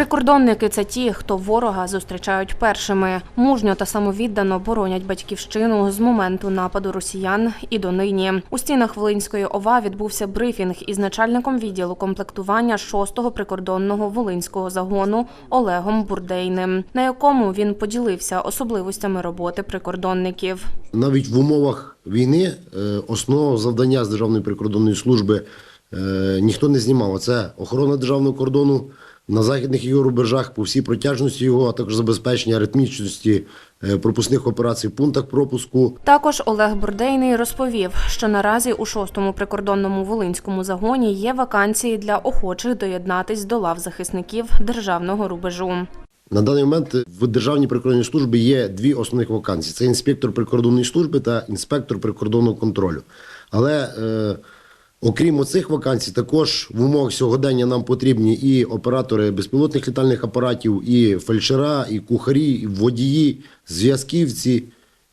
Прикордонники це ті, хто ворога зустрічають першими. Мужньо та самовіддано боронять батьківщину з моменту нападу росіян і донині. У стінах Волинської ОВА відбувся брифінг із начальником відділу комплектування 6-го прикордонного волинського загону Олегом Бурдейним, на якому він поділився особливостями роботи прикордонників. Навіть в умовах війни е, основного завдання з Державної прикордонної служби е, ніхто не знімав. Це охорона державного кордону на західних його рубежах по всій протяжності його, а також забезпечення ритмічності е, пропускних операцій в пунктах пропуску. Також Олег Бурдейний розповів, що наразі у 6-му прикордонному волинському загоні є вакансії для охочих доєднатись до лав захисників державного рубежу. На даний момент в Державній прикордонній службі є дві основних вакансії: це інспектор прикордонної служби та інспектор прикордонного контролю. Але е, окрім оцих вакансій, також в умовах сьогодення нам потрібні і оператори безпілотних літальних апаратів, і фельдшера, і кухарі, і водії, зв'язківці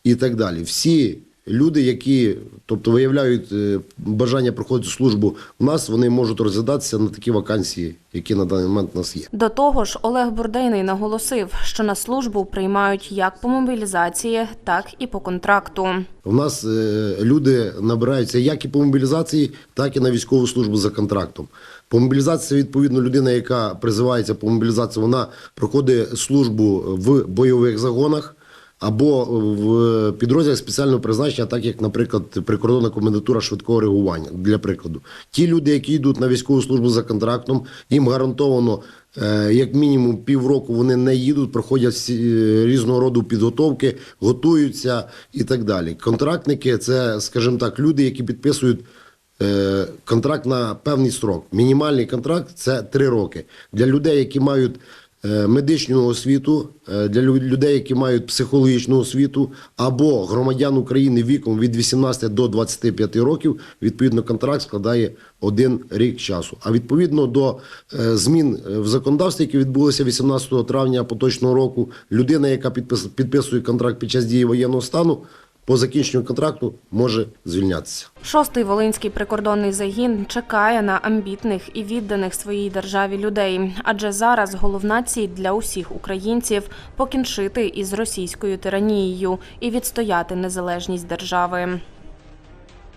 і так далі. Всі люди, які тобто виявляють е, бажання проходити службу у нас, вони можуть розглядатися на такі вакансії, які на даний момент у нас є. До того ж, Олег Бурдейний наголосив, що на службу приймають як по мобілізації, так і по контракту. У нас е, люди набираються як і по мобілізації, так і на військову службу за контрактом. По мобілізації, відповідно, людина, яка призивається по мобілізації, вона проходить службу в бойових загонах або в підрозділах спеціального призначення, так як, наприклад, прикордонна комендатура швидкого реагування. Для прикладу, ті люди, які йдуть на військову службу за контрактом, їм гарантовано. е, Як мінімум півроку вони не їдуть, проходять е, різного роду підготовки, готуються і так далі. Контрактники це, скажімо так, люди, які підписують е, контракт на певний срок. Мінімальний контракт це три роки. Для людей, які мають медичну освіту, е, для лю- людей, які мають психологічну освіту, або громадян України віком від 18 до 25 років, відповідно, контракт складає один рік часу. А відповідно до е, змін е, в законодавстві, які відбулися 18 травня поточного року, людина, яка підпис- підписує контракт під час дії воєнного стану, по закінченню контракту може звільнятися. Шостий волинський прикордонний загін чекає на амбітних і відданих своїй державі людей, адже зараз головна ціль для усіх українців покінчити із російською тиранією і відстояти незалежність держави.